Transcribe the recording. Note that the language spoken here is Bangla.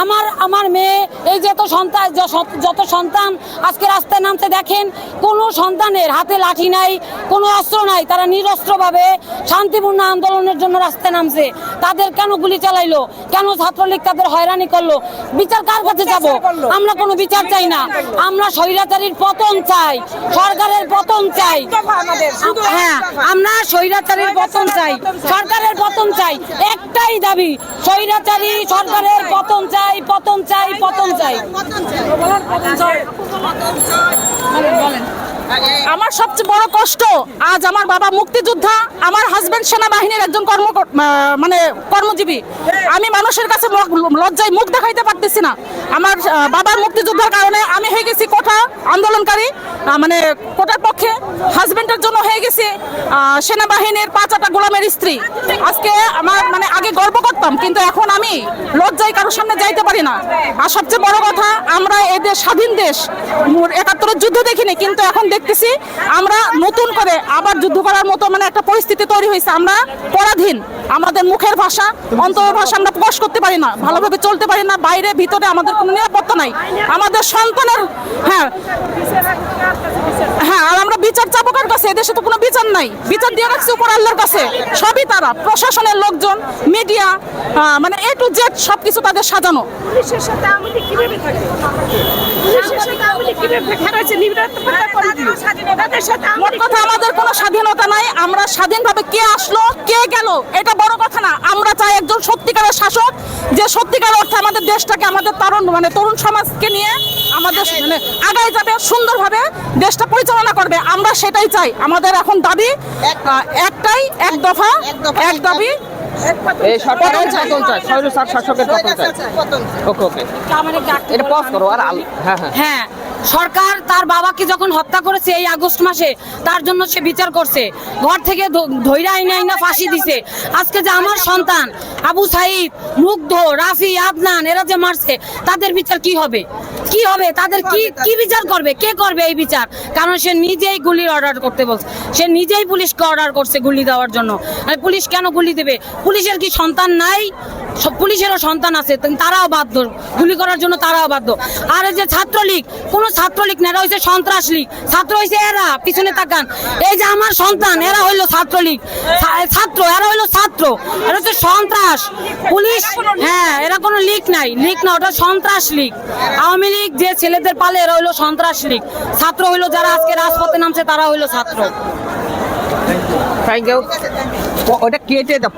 আমার আমার মেয়ে এই যে তো সন্তান যত- যত সন্তান আজকে রাস্তায় নামতে দেখেন কোনো সন্তানের হাতে লাঠি নাই কোনো অস্ত্র নাই তারা নিরস্ত্রভাবে শান্তিপূর্ণ আন্দোলনের জন্য রাস্তায় নামছে। তাদের কেন গুলি চালাইলো? কেন ছাত্রলীগ তাদের হয়রানি করল? বিচার কার কাছে যাব? আমরা কোনো বিচার চাই না। আমরা স্বৈরাচারীর পতন চাই। সরকারের পতন চাই হ্যাঁ আমরা স্বৈরাচারীর পতন চাই। সরকারের পতন চাই। একটাই দাবি স্বৈরাচারী সরকারের পতন চাই পতন চাই পতন চাই। আমার সবচেয়ে বড় কষ্ট আজ আমার বাবা মুক্তিযোদ্ধা আমার হাজবেন্ড সেনাবাহিনীর একজন কর্ম মানে কর্মজীবী। আমি মানুষের কাছে লজ্জায় মুখ দেখাইতে পারতেছি না। আমার বাবার মুক্তিযোদ্ধার কারণে আমি হয়ে গেছি কোঠা আন্দোলনকারী। মানে কোটার পক্ষে হাজবেন্ডের জন্য হয়ে গেছে সেনাবাহিনীর পাঁচ আটা গোলামের স্ত্রী। আজকে আমার গর্ব করতাম, কিন্তু এখন আমি লজ্জায় কারোর সামনে যাইতে পারি না। আর সবচেয়ে বড় কথা, আমরা এদের স্বাধীন দেশ। একাত্তরের যুদ্ধ দেখিনি, কিন্তু এখন দেখতেছি আমরা নতুন করে আবার যুদ্ধ করার মতো মানে একটা পরিস্থিতি তৈরি হয়েছে। আমরা পরাধীন, আমাদের মুখের ভাষা, অন্তর ভাষা আমরা প্রকাশ করতে পারি না, ভালোভাবে চলতে পারি না, বাইরে, ভিতরে আমাদের কোনো নিরাপত্তা নাই। আমাদের সন্তানের হ্যাঁ হ্যাঁ আর আমরা বিচার চাবো কার কাছে? এদেশে তো কোনো বিচার নাই। বিচার দিয়ে রাখছে উপর আল্লাহর কাছে। সবই তারা প্রশাসনের লোকজন মিডিয়া মানে এ টু জেড তাদের সাজানো। পুলিশের সাথে কীভাবে থাকে? করে দিল। তাদের মোট লীগ কথা আমাদের কোনো স্বাধীনতা নাই। আমরা স্বাধীনভাবে কে আসলো কে গেল এটা বড় কথা না। আমরা চাই একজন সত্যিকারের শাসক যে সত্যিকার অর্থে আমাদের দেশটাকে আমাদের তরুণ মানে তরুণ সমাজকে নিয়ে আমাদের মানে আগায় যাবে সুন্দরভাবে দেশটা পরিচালনা করবে। আমরা সেটাই চাই। আমাদের এখন দাবি একটাই এক দফা এক দাবি। এই সরকারের পতন চাই। স্বৈর শাসকের পতন চাই। ওকে ওকে। এটা পজ করো আর হ্যাঁ হ্যাঁ। হ্যাঁ সরকার তার বাবাকে যখন হত্যা করেছে এই আগস্ট মাসে তার জন্য সে বিচার করছে। ঘর থেকে ধ- ধইরা আইনা আইনা ফাঁসি দিছে। আজকে যে আমার সন্তান আবু সাইদ মুগ্ধ রাফি আদনান এরা যে মারছে তাদের বিচার কি হবে? কি হবে? তাদের কি কি বিচার করবে? কে করবে এই বিচার? কারণ সে নিজেই গুলি অর্ডার করতে বলছে। সে নিজেই পুলিশকে অর্ডার করছে গুলি দেওয়ার জন্য। পুলিশ কেন গুলি দেবে? পুলিশের কি সন্তান নাই? সব পুলিশেরও সন্তান আছে তারাও বাধ্য। গুলি করার জন্য তারাও বাধ্য। আর এই যে ছাত্রলীগ কোন ছাত্রলীগ না এরা হয়েছে সন্ত্রাস লীগ। ছাত্র হয়েছে এরা পিছনে তাকান। এই যে আমার সন্তান এরা হইল ছাত্রলীগ। ছাত্র এরা ছাত্র এরা হচ্ছে সন্ত্রাস। পুলিশ হ্যাঁ এরা কোনো লিক নাই। লিক না, ওটা সন্ত্রাস লীগ। আওয়ামী লীগ যে ছেলেদের পালে, এরা হইল সন্ত্রাস লীগ। ছাত্র হইল যারা আজকে রাজপথে নামছে, তারা হইল ছাত্র। ওটা কেটে দা